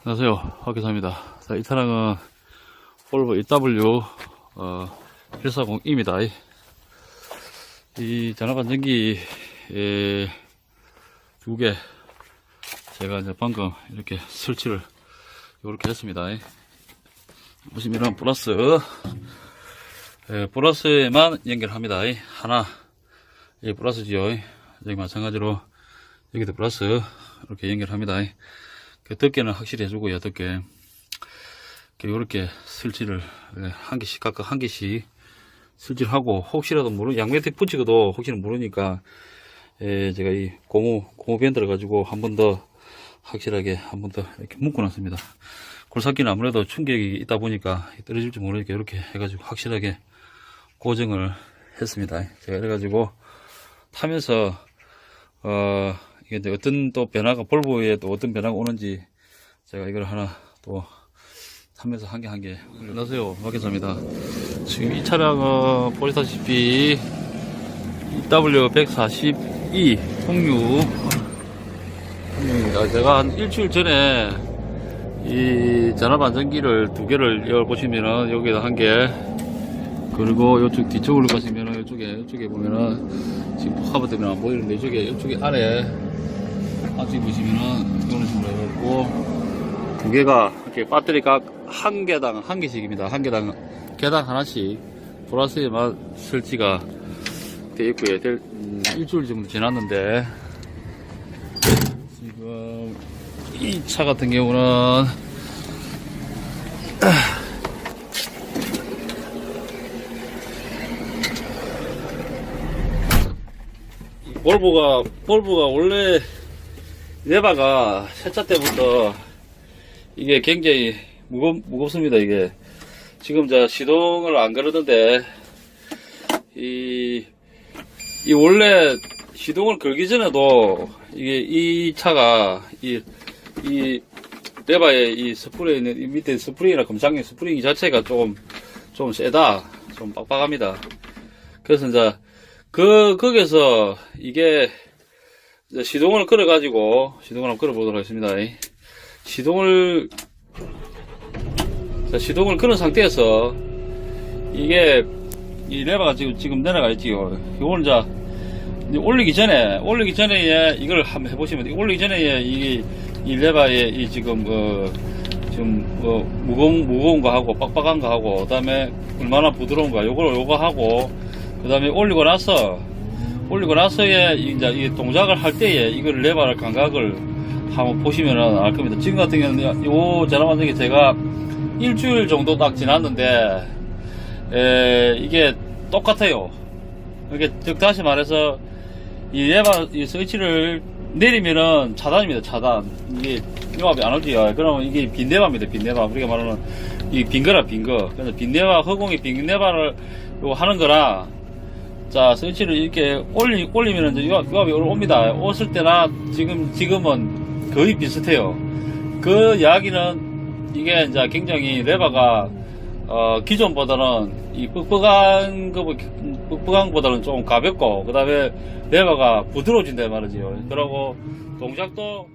안녕하세요. 박기사입니다. 자, 이 차량은 볼보 EW, 어, 140입니다. 이 전화관 전기, 에, 두 개, 제가 이제 방금 이렇게 설치를 이렇게 했습니다. 보시면 플러스, 에, 플러스에만 연결합니다. 하나, 이 플러스지요. 여기 마찬가지로 여기도 플러스 이렇게 연결합니다. 그 덮개는 확실히 해주고 요, 덮개. 이렇게 설치를 예, 한 개씩, 각각 한 개씩 설치를 하고, 혹시라도 모르, 양면에 붙이고도 혹시나 모르니까, 예, 제가 이 고무, 고무 밴드를 가지고 한 번 더 확실하게 한 번 더 이렇게 묶어 놨습니다. 골삭기는 아무래도 충격이 있다 보니까 떨어질지 모르니까 이렇게 해가지고 확실하게 고정을 했습니다. 제가 이래가지고 타면서, 어, 이게 어떤 또 변화가, 볼보에 또 어떤 변화가 오는지 제가 이걸 하나 또 타면서 한 개 한 개. 안녕하세요. 박기사입니다. 지금 이 차량은 보시다시피 W142 홍유. 홍유입니다. 제가 한 일주일 전에 이 전압 안전기를 두 개를 열보시면은 여기에다 한 개, 그리고 이쪽 뒤쪽으로 가시면은 이쪽에, 이쪽에 보면은 지금 하부 때문에 안 보이는데 이쪽에, 이쪽에 아래 앞뒤 보시면은 이런 식으로 해갖고 두 개가 이렇게 배터리가 한 개당 한 개씩입니다. 한 개당 개당 하나씩 플러스에만 설치가 되어 있고요. 될, 음, 일주일 정도 지났는데 지금 이 차 같은 경우는 이 볼보가 볼보가 원래 레바가 세차 때부터 이게 굉장히 무겁, 무겁습니다, 이게. 지금 저 시동을 안 걸었는데, 이, 이 원래 시동을 걸기 전에도 이게 이 차가 이, 이 레바의 이 스프레이 이 밑에 스프링이나 검장용 스프링 자체가 조금, 좀 세다. 좀 빡빡합니다. 그래서 이제 그, 거기서 이게 이제 시동을 걸어가지고 시동을 한번 걸어보도록 하겠습니다. 시동을 자, 시동을 걸은 상태에서 이게 이 레버가 지금 지금 내려가 있지요. 이걸 이제 올리기 전에 올리기 전에 이걸 한번 해보시면 돼요. 올리기 전에 이, 이 레버에 이 지금 그 지금 뭐 무거운 무거운 거 하고 빡빡한 거 하고 그다음에 얼마나 부드러운 거 요걸 요거 하고 그다음에 올리고 나서 올리고 나서에 이제 이 동작을 할 때에 이걸 레버를 감각을 한번 보시면은 알 겁니다. 지금 같은 경우는 요 자라만등이 제가 일주일 정도 딱 지났는데 에, 이게 똑같아요. 이게 즉 다시 말해서 이 레버 이 스위치를 내리면은 차단입니다. 차단. 이게 요압이 안 오지요. 그러면 이게 빈대바입니다. 빈대바. 우리가 말하는 이 빈거라 빈거. 그래서 빈대바 허공이 빈대바를 요 하는 거라 자, 스위치를 이렇게 올리, 올리면 이제 유압, 유압이 옵니다. 왔을 때나 지금, 지금은 거의 비슷해요. 그 이야기는 이게 이제 굉장히 레버가, 어, 기존보다는 이 뻑뻑한 거, 뻑뻑한 거보다는 좀 가볍고, 그 다음에 레버가 부드러워진다 말이지요. 그러고 동작도